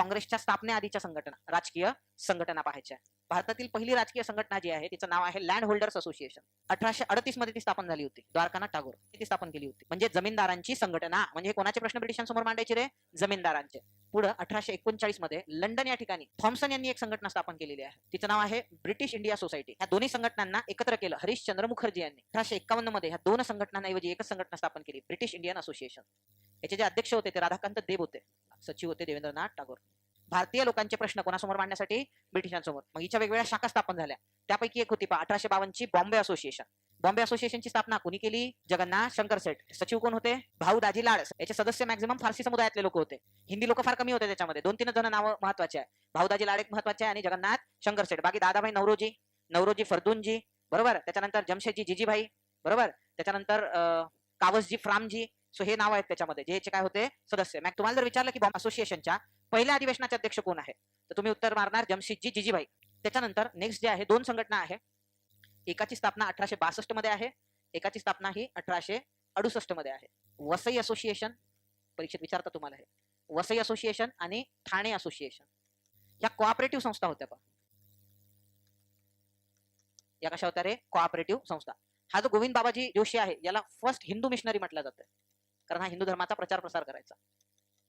काँग्रेसच्या स्थापनेआधीच्या संघटना राजकीय संघटना पाहायच्या भारतातील पहिली राजकीय संघटना जी आहे तिचं नाव आहे लँड होल्डर्स असोसिएशन अठराशे अडतीसमध्ये ती स्थापन झाली होती. द्वारकानाथ टागोर ती स्थापन केली होती. म्हणजे जमीनदारांची संघटना. म्हणजे कोणाचे प्रश्न ब्रिटिशांसमोर मांडायचे रे? जमीनदारांचे. पुढे अठराशे एकोणचाळीसमध्ये लंडन या ठिकाणी थॉम्सन यांनी एक संघटना स्थापन केलेली आहे. तिचं नाव आहे ब्रिटिश इंडिया सोसायटी या दोन्ही संघटनांना एकत्र केलं हरिश्चंद्र मुखर्जी यांनी. अठराशे एकावन्नमध्ये ह्या दोन संघटनांऐवजी एकच संघटना स्थापन केली ब्रिटिश इंडियन असोसिएशन याचे जे अध्यक्ष होते ते राधाकांत देव होते. सचिव होते देवेंद्रनाथ टागोर. भारतीय लोकांचे प्रश्न कोणासमोर मांडण्यासाठी? ब्रिटिशांसमोर. मग हिच्या वेगवेगळ्या शाखा स्थापन झाल्या. त्यापैकी एक होती पा अठराशे बावनची बॉम्बे असोसिएशन. बॉम्बे असोसिएशनची स्थापना कोणी केली? जगन्नाथ शंकर सेठ. सचिव कोण होते? भाऊ दाजी लाड. याचे सदस्य मॅक्झिमम फारसी समुदायातले लोक होते. हिंदी लोक फार कमी होते त्याच्यामध्ये. दोन तीन जण नाव महत्त्वाचे आहे. भाऊ दाजी लाड एक महत्त्वाचे आहे आणि जगन्नाथ शंकर सेठ. बाकी दादाभाई नवरोजी. नवरोजी फर्दूनजी. बरोबर? त्याच्यानंतर जमशेदजी जिजीभाई. बरोबर? त्याच्यानंतर कावसजी फ्रामजी. सो हे नाव आहेत त्याच्यामध्ये. जे काय होते? सदस्य. मॅग तुम्हाला जर विचारलं की बॉम्ब असोसिएशनच्या पहिल्या अधिवेशनाचे अध्यक्ष कोण आहे? तर तुम्ही उत्तर मारणार जमशेदजी जिजीबाई. त्याच्यानंतर नेक्स्ट जे आहे दोन संघटना आहे. एकाची स्थापना अठराशे बासष्टमध्ये आहे. एकाची स्थापना ही अठराशे अडुसष्टमध्ये आहे. वसई असोसिएशन परीक्षेत विचारता तुम्हाला हे. वसई असोसिएशन आणि ठाणे असोसिएशन या कोऑपरेटिव्ह संस्था होत्या पण या कशा होत्या रे? कोऑपरेटिव्ह संस्था. हा जो गोविंद बाबाजी जोशी आहे याला फर्स्ट हिंदू मिशनरी म्हटलं जातं कारण हा हिंदू धर्माचा प्रचार प्रसार करायचा.